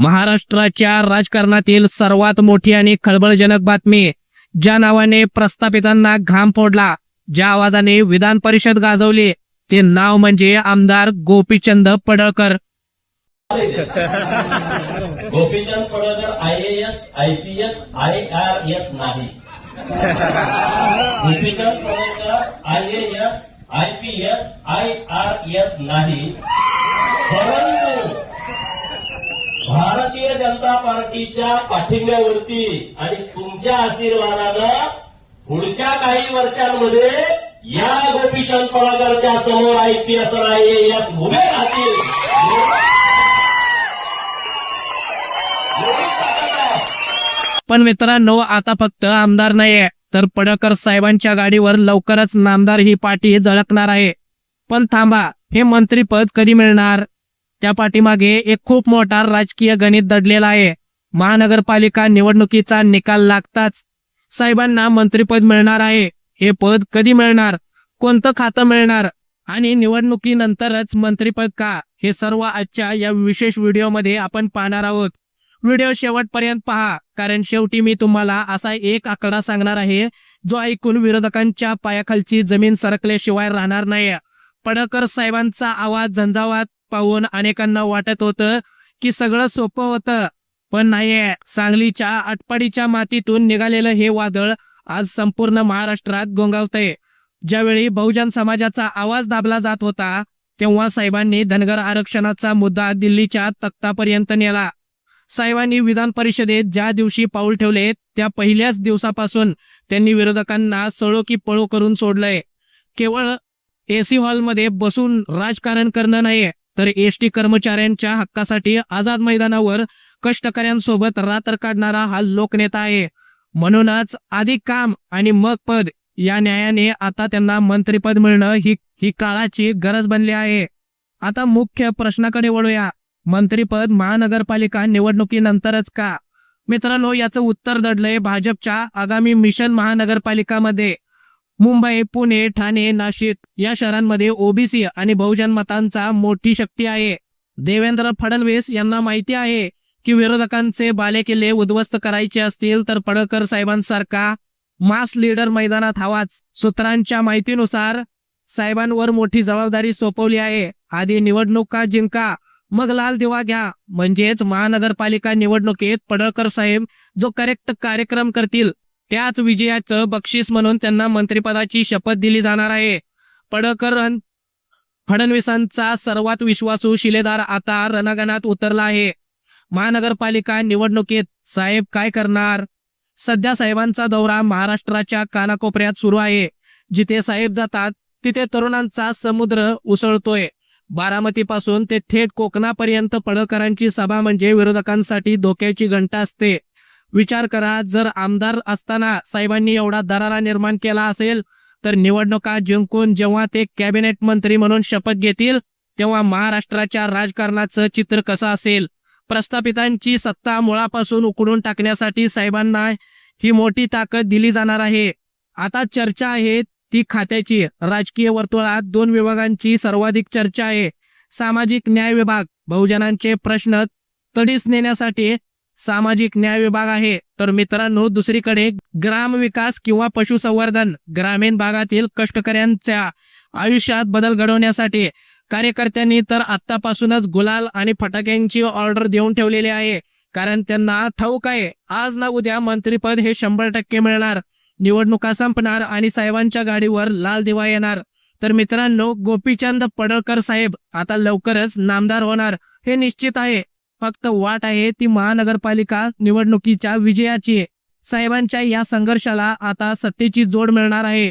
महाराष्ट्राच्या राजकारणातील सर्वात मोठी आणि खळबळजनक बातमी ज्या नावाने प्रस्थापितांना घाम फोडला ज्या आवाजाने विधान परिषद गाजवली ते नाव म्हणजे आमदार Gopichand Padalkar. Gopichand Padalkar I A S I P S I R S नाही. Gopichand Padalkar I A S I P S I R S नाही. परंतु भारतीय जनता पार्टीच्या पाठिंब्यावरती आणि तुमच्या आशीर्वादानं पुढच्या काही वर्षांमध्ये या गोपीचंद पडळकरच्या समोर आय पी एस आय उभे राहतील. पण मित्रांनो आता फक्त आमदार नाहीये तर पडकर साहेबांच्या गाडीवर लवकरच नामदार ही पाठी झळकणार आहे. पण थांबा हे मंत्रीपद कधी मिळणार? त्या पाठीमागे एक खूप मोठा राजकीय गणित दडलेला आहे. महानगरपालिका निवडणुकीचा निकाल लागताच साहेबांना मंत्रीपद मिळणार आहे. हे पद कधी मिळणार? कोणतं खातं मिळणार? आणि निवडणुकीनंतरच मंत्रीपद का? हे सर्व आजच्या या विशेष व्हिडिओमध्ये आपण पाहणार आहोत. व्हिडिओ शेवटपर्यंत पहा कारण शेवटी मी तुम्हाला असा एक आकडा सांगणार आहे जो ऐकून विरोधकांच्या पायाखालची जमीन सरकल्याशिवाय राहणार नाही पडळकर साहेबांचा आवाज झंझावात पाहून अनेकांना वाटत होतं की सगळं सोपं होतं. पण नाहीये. सांगलीच्या आटपाडीच्या मातीतून निघालेलं हे वादळ आज संपूर्ण महाराष्ट्रात गोंगावतंय. ज्यावेळी बहुजन समाजाचा आवाज दाबला जात होता तेव्हा साहेबांनी धनगर आरक्षणाचा मुद्दा दिल्लीच्या तख्तापर्यंत नेला. साहेबांनी विधान परिषदेत ज्या दिवशी पाऊल ठेवले त्या पहिल्याच दिवसापासून त्यांनी विरोधकांना सळो की पळो करून सोडलंय. केवळ एसी हॉलमध्ये बसून राजकारण करणं नाही तर एस टी कर्मचाऱ्यांच्या हक्कासाठी आझाद मैदानावर कष्टकऱ्यांसोबत रात्र काढणारा हा लोकनेता आहे. म्हणूनच आधी काम आणि मग पद या न्यायाने आता त्यांना मंत्रीपद मिळणं ही ही काळाची गरज बनली आहे. आता मुख्य प्रश्नाकडे वळूया. मंत्रीपद महानगरपालिका निवडणुकीनंतरच का? मित्रांनो याचं उत्तर दडलंय भाजपच्या आगामी मिशन महानगरपालिकामध्ये. मुंबई पुणे ठाणे नाशिक या शहरांमध्ये ओबीसी आणि बहुजन मतांचा मोठी शक्ती आहे. देवेंद्र फडणवीस यांना माहिती आहे की विरोधकांचे बालेकिल्ले उद्ध्वस्त करायचे असतील तर पडळकर साहेबांसारखा मास लीडर मैदानात हवाच. सूत्रांच्या माहितीनुसार साहेबांवर मोठी जबाबदारी सोपवली आहे. आधी निवडणुका जिंका मग लाल दिवा घ्या. म्हणजेच महानगरपालिका निवडणुकीत पडळकर साहेब जो करेक्ट कार्यक्रम करतील त्याच विजयाचं बक्षीस म्हणून त्यांना मंत्रिपदाची शपथ दिली जाणार आहे. पडकर फडणवीसांचा सर्वात विश्वासू शिलेदार आता रणगणात उतरला आहे. महानगरपालिका निवडणुकीत साहेब काय करणार? सध्या साहेबांचा दौरा महाराष्ट्राच्या कानाकोपऱ्यात सुरू आहे. जिथे साहेब जातात तिथे तरुणांचा समुद्र उसळतोय. बारामतीपासून ते थेट कोकणापर्यंत पडळकरांची सभा म्हणजे विरोधकांसाठी धोक्याची घंटा असते. विचार करा जर आमदार असताना साहेबांनी एवढा दरारा निर्माण केला असेल तर निवडणुका जिंकून जेव्हा ते कॅबिनेट मंत्री म्हणून शपथ घेतील तेव्हा महाराष्ट्राच्या राजकारणाचं चित्र कसं असेल? प्रस्थापितांची सत्ता मुळापासून उकडून टाकण्यासाठी साहेबांना ही मोठी ताकद दिली जाणार आहे. आता चर्चा आहे ती खात्याची. राजकीय वर्तुळात दोन विभागांची सर्वाधिक चर्चा आहे. सामाजिक न्याय विभाग बहुजनांचे प्रश्न तडीस नेण्यासाठी सामाजिक न्याय विभाग आहे. तर मित्रांनो दुसरीकडे ग्राम विकास किंवा पशुसंवर्धन ग्रामीण भागातील कष्टकऱ्यांच्या आयुष्यात बदल घडवण्यासाठी कार्यकर्त्यांनी तर आतापासूनच गुलाल आणि फटाक्यांची ऑर्डर देऊन ठेवलेली आहे. कारण त्यांना ठाऊक आहे आज ना उद्या मंत्रीपद हे शंभर टक्के मिळणार. निवडणुका संपणार आणि साहेबांच्या गाडीवर लाल दिवा येणार. तर मित्रांनो गोपीचंद पडळकर साहेब आता लवकरच नामदार होणार हे निश्चित आहे. फक्त वाट आहे ती महानगरपालिका निवडणुकीच्या विजयाची. साहेबांच्या या संघर्षाला आता सत्तेची जोड मिळणार आहे.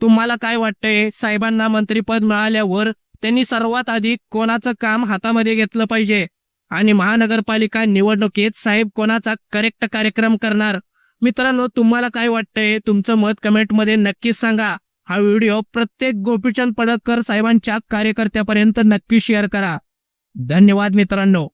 तुम्हाला काय वाटतंय? साहेबांना मंत्रीपद मिळाल्यावर त्यांनी सर्वात आधी कोणाचं काम हातामध्ये घेतलं पाहिजे? आणि महानगरपालिका निवडणुकीत साहेब कोणाचा करेक्ट कार्यक्रम करणार? मित्रांनो तुम्हाला काय वाटतंय? तुमचं मत कमेंटमध्ये नक्कीच सांगा. हा व्हिडिओ प्रत्येक गोपीचंद पडळकर साहेबांच्या कार्यकर्त्यापर्यंत नक्की शेअर करा. धन्यवाद मित्रांनो.